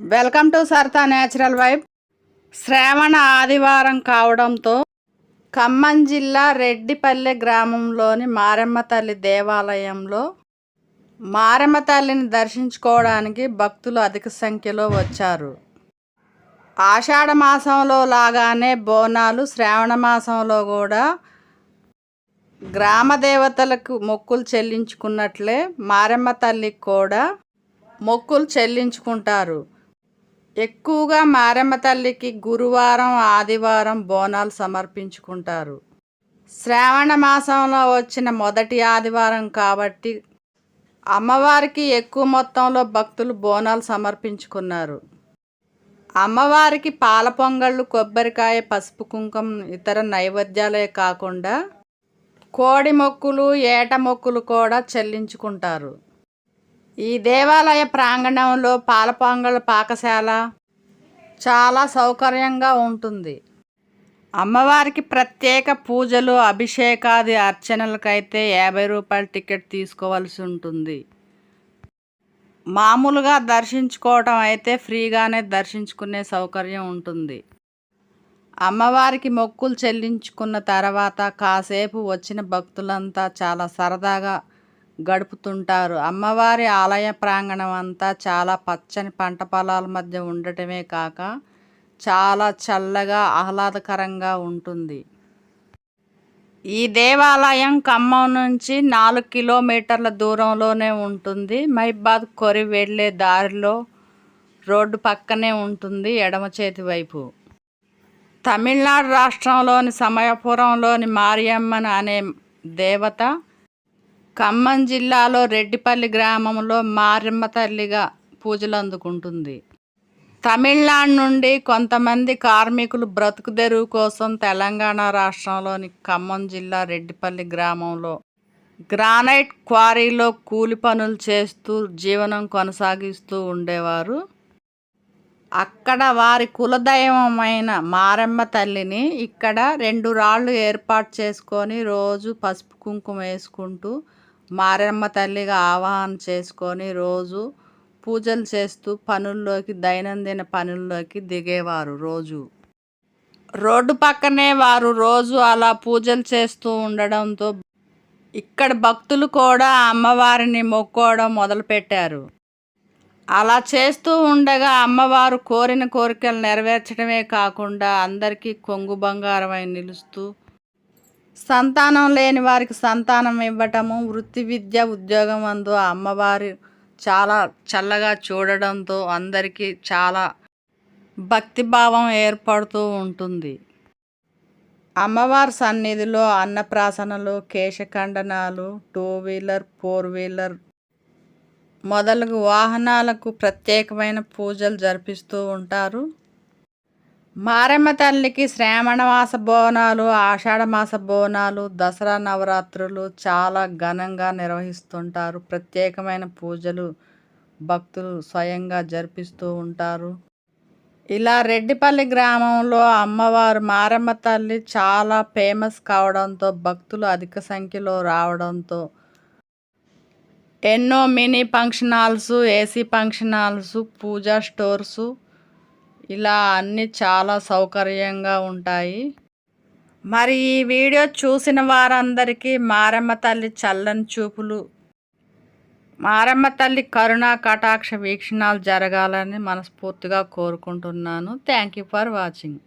Welcome to సర్తా natural vibe. శ్రావణ ఆదివారం కావడంతో ఖమ్మం జిల్లా రెడ్డిపల్లె గ్రామంలోని మారెమ్మ తల్లి దేవాలయంలో మారెమ్మ తల్లిని దర్శించుకోవడానికి భక్తులు అధిక సంఖ్యలో వచ్చారు. ఆషాఢ మాసంలో లాగానే బోనాలు శ్రావణ మాసంలో కూడా గ్రామ దేవతలకు మొక్కులు చెల్లించుకున్నట్లే మారెమ్మ తల్లికి కూడా మొక్కులు చెల్లించుకుంటారు. ఎక్కువగా మారమ్మ తల్లికి గురువారం ఆదివారం బోనాలు సమర్పించుకుంటారు. శ్రావణ మాసంలో వచ్చిన మొదటి ఆదివారం కాబట్టి అమ్మవారికి ఎక్కువ మొత్తంలో భక్తులు బోనాలు సమర్పించుకున్నారు. అమ్మవారికి పాల పొంగళ్ళు కొబ్బరికాయ పసుపు కుంకుమ ఇతర నైవేద్యాలే కాకుండా కోడి మొక్కులు ఏట మొక్కులు కూడా చెల్లించుకుంటారు. ఈ దేవాలయ ప్రాంగణంలో పాలపొంగల పాకశాల చాలా సౌకర్యంగా ఉంటుంది. అమ్మవారికి ప్రత్యేక పూజలు అభిషేకాది అర్చనలకైతే యాభై రూపాయల టికెట్ తీసుకోవాల్సి ఉంటుంది. మామూలుగా దర్శించుకోవటం అయితే ఫ్రీగానే దర్శించుకునే సౌకర్యం ఉంటుంది. అమ్మవారికి మొక్కులు చెల్లించుకున్న తర్వాత కాసేపు వచ్చిన భక్తులంతా చాలా సరదాగా గడుపుతుంటారు. అమ్మవారి ఆలయ ప్రాంగణం అంతా చాలా పచ్చని పంట పొలాల మధ్య ఉండటమే కాక చాలా చల్లగా ఆహ్లాదకరంగా ఉంటుంది. ఈ దేవాలయం ఖమ్మం నుంచి నాలుగు కిలోమీటర్ల దూరంలోనే ఉంటుంది. మైబాద్ కొరి వెళ్ళే దారిలో రోడ్డు పక్కనే ఉంటుంది ఎడమ చేతి వైపు. తమిళనాడు రాష్ట్రంలోని సమయపురంలోని మారియమ్మన్ అనే దేవత ఖమ్మం జిల్లాలో రెడ్డిపల్లి గ్రామంలో మారమ్మ తల్లిగా పూజలు అందుకుంటుంది. తమిళనాడు నుండి కొంతమంది కార్మికులు బ్రతుకుదెరువు కోసం తెలంగాణ రాష్ట్రంలోని ఖమ్మం జిల్లా రెడ్డిపల్లి గ్రామంలో గ్రానైట్ క్వారీలో కూలి పనులు చేస్తూ జీవనం కొనసాగిస్తూ ఉండేవారు. అక్కడ వారి కులదైవమైన మారమ్మ తల్లిని ఇక్కడ రెండు రాళ్ళు ఏర్పాటు చేసుకొని రోజు పసుపు కుంకుమ వేసుకుంటూ మారమ్మ తల్లిగా ఆవాహన చేసుకొని రోజు పూజలు చేస్తూ పనుల్లోకి దైనందిన పనుల్లోకి దిగేవారు రోజు. రోడ్డు పక్కనే వారు రోజు అలా పూజలు చేస్తూ ఉండడంతో ఇక్కడ భక్తులు కూడా అమ్మవారిని మొక్కోవడం మొదలుపెట్టారు. అలా చేస్తూ ఉండగా అమ్మవారు కోరిన కోరికలు నెరవేర్చడమే కాకుండా అందరికీ కొంగు బంగారమై నిలుస్తూ సంతానం లేని వారికి సంతానం ఇవ్వటము వృత్తి విద్య ఉద్యోగం అందు అమ్మవారి చాలా చల్లగా చూడడంతో అందరికీ చాలా భక్తిభావం ఏర్పడుతూ ఉంటుంది. అమ్మవారి సన్నిధిలో అన్నప్రాసనలు కేశఖండనాలు టూ వీలర్ ఫోర్ వీలర్ మొదలగు వాహనాలకు ప్రత్యేకమైన పూజలు జరిపిస్తూ ఉంటారు. మారమ్మ తల్లికి శ్రావణమాస బోనాలు ఆషాఢమాస బోనాలు దసరా నవరాత్రులు చాలా ఘనంగా నిర్వహిస్తుంటారు. ప్రత్యేకమైన పూజలు భక్తులు స్వయంగా జరిపిస్తూ ఉంటారు. ఇలా రెడ్డిపల్లి గ్రామంలో అమ్మవారు మారమ్మ తల్లి చాలా ఫేమస్ కావడంతో భక్తులు అధిక సంఖ్యలో రావడంతో ఎన్నో mini function halls AC function halls puja stores ఇలా అన్నీ చాలా సౌకర్యంగా ఉంటాయి. మరి ఈ వీడియో చూసిన వారందరికీ మారమ్మ తల్లి చల్లని చూపులు మారమ్మ తల్లి కరుణా కటాక్ష వీక్షణాలు జరగాలని మనస్ఫూర్తిగా కోరుకుంటున్నాను. Thank you for watching.